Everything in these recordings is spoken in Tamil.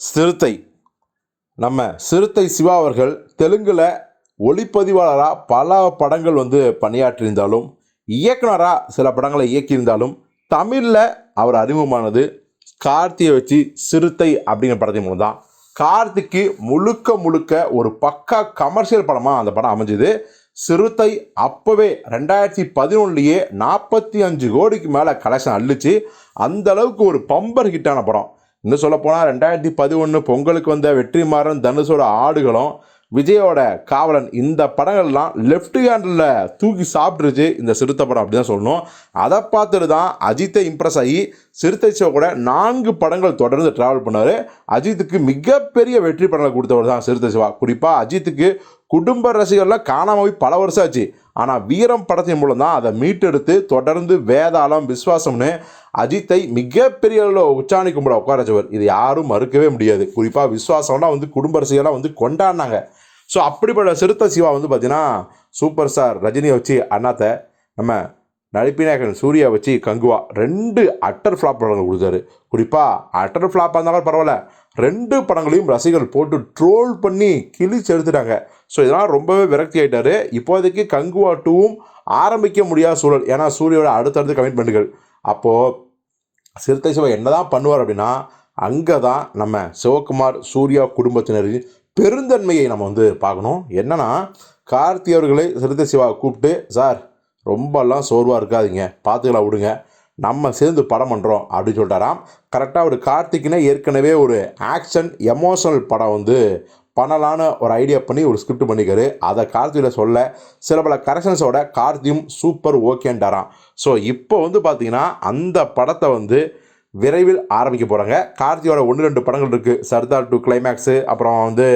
சிறுத்தை. நம்ம சிறுத்தை சிவா அவர்கள் தெலுங்கில் ஒளிப்பதிவாளராக பல படங்கள் வந்து பணியாற்றியிருந்தாலும் இயக்குனராக சில படங்களை இயக்கியிருந்தாலும் தமிழில் அவர் அறிமுகமானது கார்த்தியை வச்சு சிறுத்தை அப்படிங்கிற படத்தின் மூலம் தான் கார்த்திக்கு முழுக்க முழுக்க ஒரு பக்கா கமர்ஷியல் படமாக அந்த படம் அமைஞ்சுது. சிறுத்தை அப்போவே ரெண்டாயிரத்தி பதினொன்றுலேயே நாற்பத்தி அஞ்சு கோடிக்கு மேலே கலெக்ஷன் அள்ளிச்சு. அந்த அளவுக்கு ஒரு பம்பர் ஹிட்டான படம். இன்னும் சொல்ல போனால் ரெண்டாயிரத்தி பதினொன்று பொங்கலுக்கு வந்த வெற்றிமாறன் தனுஷோட ஆடுகளும் விஜயோட காவலன் இந்த படங்கள்லாம் லெஃப்ட் ஹேண்டில் தூக்கி சாப்பிட்ருச்சு இந்த சிறுத்தை படம் அப்படி தான் சொல்லணும். அதை பார்த்துட்டு தான் அஜித்தை இம்ப்ரெஸ் ஆகி சிறுத்தை ஷோ கூட நான்கு படங்கள் தொடர்ந்து ட்ராவல் பண்ணார். அஜித்துக்கு மிகப்பெரிய வெற்றி படங்களை கொடுத்தவர் தான் சிறுத்தை சிவா. குறிப்பாக அஜித்துக்கு குடும்ப ரசிகர்லாம் காணாம போய் பல வருஷம் ஆச்சு. ஆனால் வீரம் படத்தின் மூலம் தான் அதை மீட்டெடுத்து தொடர்ந்து வேதாளம் விஸ்வாசம்னு அஜித்தை மிகப்பெரிய அளவில் உச்சாணி கும்பிட உட்காரச்சவர் இது யாரும் மறுக்கவே முடியாது. குறிப்பாக விஸ்வாசம்லாம் வந்து குடும்ப ரசிகர்லாம் வந்து கொண்டாடினாங்க. ஸோ அப்படிப்பட்ட சிறுத்தை சிவா வந்து பார்த்தீங்கன்னா சூப்பர் ஸ்டார் ரஜினியை வச்சு அண்ணாத்தை நம்ம நடிப்பினாயகன் சூர்யா வச்சு கங்குவா ரெண்டு அட்டர் ஃப்ளாப் படங்கள் கொடுத்தாரு. குறிப்பாக அட்டர் ஃப்ளாப்பாக இருந்தாலும் பரவாயில்ல. ரெண்டு படங்களையும் ரசிகர்கள் போட்டு ட்ரோல் பண்ணி கிழிச்சு எடுத்துட்டாங்க. ஸோ இதெல்லாம் ரொம்பவே விரக்தி ஆயிட்டாரு. இப்போதைக்கு கங்குவா டூவும் ஆரம்பிக்க முடியாத சூழல். ஏன்னா சூர்யாவோட அடுத்தடுத்த கமிட்மெண்ட்டுகள் அப்போது சிறுத்தை சிவா என்னதான் பண்ணுவார் அப்படின்னா அங்கே தான் நம்ம சிவகுமார் சூர்யா குடும்பத்தினரின் பெருந்தன்மையை நம்ம வந்து பார்க்கணும். என்னன்னா கார்த்தி அவர்களை சிறுத்தை சிவா கூப்பிட்டு சார் ரொம்பலாம் சோர்வாக இருக்காதிங்க. பார்த்துக்கலாம் விடுங்க. நம்ம சேர்ந்து படம் பண்ணுறோம் அப்படின்னு சொல்லிட்டாராம். கரெக்டாக ஒரு கார்த்திக்னா ஏற்கனவே ஒரு ஆக்ஷன் எமோஷனல் படம் வந்து பண்ணலான்னு ஒரு ஐடியா பண்ணி ஒரு ஸ்கிரிப்ட் பண்ணிக்காரு அதை கார்த்தியில் சொல்ல சில பல கரெக்ஷன்ஸோட கார்த்தியும் சூப்பர் ஓகேன்ட்டாராம் ஸோ இப்போ வந்து பார்த்திங்கன்னா அந்த படத்தை வந்து விரைவில் ஆரம்பிக்க போகிறாங்க கார்த்தியோட ஒன்று ரெண்டு படங்கள் இருக்குது சர்தார் டூ கிளைமேக்ஸு அப்புறம் வந்து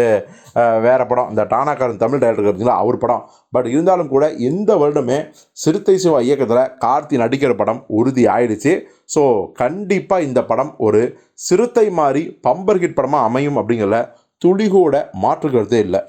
வேறு படம். இந்த டானாக்காரன் தமிழ் டைரக்டர் இருக்குங்களா அவர் படம். பட் இருந்தாலும் கூட இந்த வருடமே சிறுத்தை சிவா இயக்கத்தில் கார்த்தி நடிக்கிற படம் உறுதி ஆயிடுச்சு ஸோ கண்டிப்பாக இந்த படம் ஒரு சிறுத்தை மாதிரி பம்பர் ஹிட் படமாக அமையும் அப்படிங்கிறத துளிகூட மாற்று கருத்தே இல்லை.